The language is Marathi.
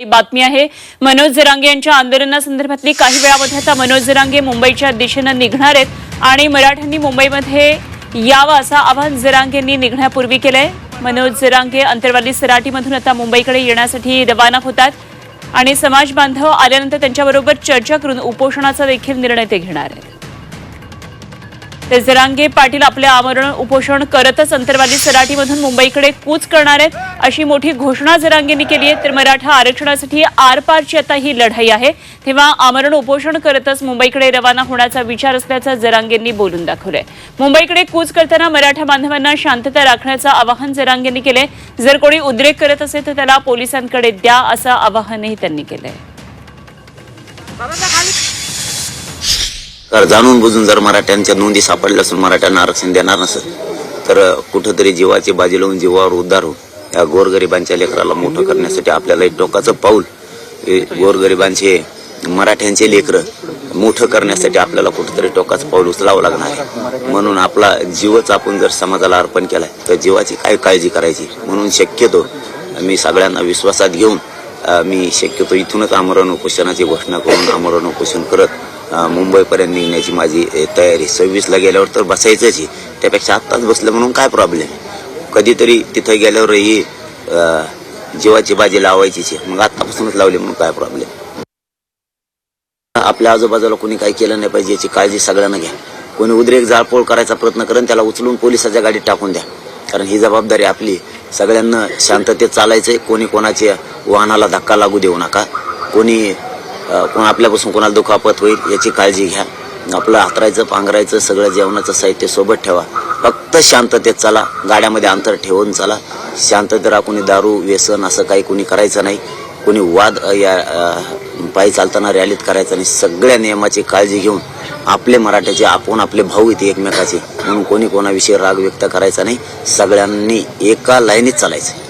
ही बातमी आहे. मनोज जरांगे यांच्या आंदोलनासंदर्भातली काही वेळामध्ये आता मनोज जरांगे मुंबईच्या दिशेनं निघणार आहेत आणि मराठ्यांनी मुंबईमध्ये यावा असं आवाहन जरांगेंनी निघण्यापूर्वी केलंय. मनोज जरांगे अंतरवाली सराटीमधून आता मुंबईकडे येण्यासाठी रवाना होतात आणि समाज बांधव आल्यानंतर त्यांच्याबरोबर चर्चा करून उपोषणाचा देखील निर्णय ते घेणार आहेत. ते जरांगे पाटील आपले आमरण उपोषण करतच अंतरवाली सराटीमधून मुंबईकडे कूच करणार आहेत. अशी मोठी घोषणा जरांगेंनी केली आहे. तर मराठा आरक्षणासाठी आरपारची आता ही लढाई आहे. तेव्हा आमरण उपोषण करतच मुंबईकडे रवाना होण्याचा विचार असल्याचा जरांगेंनी बोलून दाखवलंय. मुंबईकडे कूच करताना मराठा बांधवांना शांतता राखण्याचं आवाहन जरांगेंनी केलंय. जर कोणी उद्रेक करत असेल तर त्याला पोलिसांकडे द्या असं आवाहनही त्यांनी केलंय. तर जाणून बुजून जर मराठ्यांच्या नोंदी सापडल्या असून मराठ्यांना आरक्षण देणार नसेल तर कुठंतरी जीवाची बाजी लावून जीवावर उद्धार होऊन या गोरगरिबांच्या लेकराला मोठं करण्यासाठी आपल्याला एक टोकाचं पाऊल हे गोरगरिबांचे मराठ्यांचे लेकरं मोठं करण्यासाठी आपल्याला कुठंतरी टोकाचं पाऊल उचलावं लागणार आहे. म्हणून आपला जीवच आपण जर समाजाला अर्पण केलाय तर जीवाची काय काळजी करायची? म्हणून शक्यतो मी सगळ्यांना विश्वासात घेऊन मी शक्यतो इथूनच आमरण उपोषणाची घोषणा करून आमरण उपोषण करत मुंबईपर्यंत निघण्याची माझी तयारी. सव्वीसला गेल्यावर तर बसायचंच आहे. त्यापेक्षा आत्ताच बसलं म्हणून काय प्रॉब्लेम कधीतरी तिथं गेल्यावरही ही जीवाची बाजी लावायचीच आहे. मग आत्तापासूनच लावली म्हणून काय प्रॉब्लेम आपल्या आजूबाजूला कोणी काही केलं नाही पाहिजे याची काळजी सगळ्यांना घ्या. कोणी उद्रेक जाळपोळ करायचा प्रयत्न करेन त्याला उचलून पोलिसाच्या गाडीत टाकून द्या. कारण ही जबाबदारी आपली. सगळ्यांना शांततेत चालायचंय. कोणी कोणाच्या वाहनाला धक्का लागू देऊ नका. कोणी कोण आपल्यापासून कोणाला दुखापत होईल याची काळजी घ्या. आपलं हातरायचं पांघरायचं सगळं जेवणाचं साहित्य सोबत ठेवा. फक्त शांततेत चला. गाड्यामध्ये अंतर ठेवून चला. शांततेत राहा. कोणी दारू व्यसन असं काही कोणी करायचं नाही. कोणी वाद या पायी चालताना रॅलीत करायचा नाही. सगळ्या नियमाची काळजी घेऊन आपले मराठ्याचे आपण आपले भाऊ येते एकमेकाचे. म्हणून कोणी कोणाविषयी राग व्यक्त करायचा नाही. सगळ्यांनी एका लाईनीत चालायचं.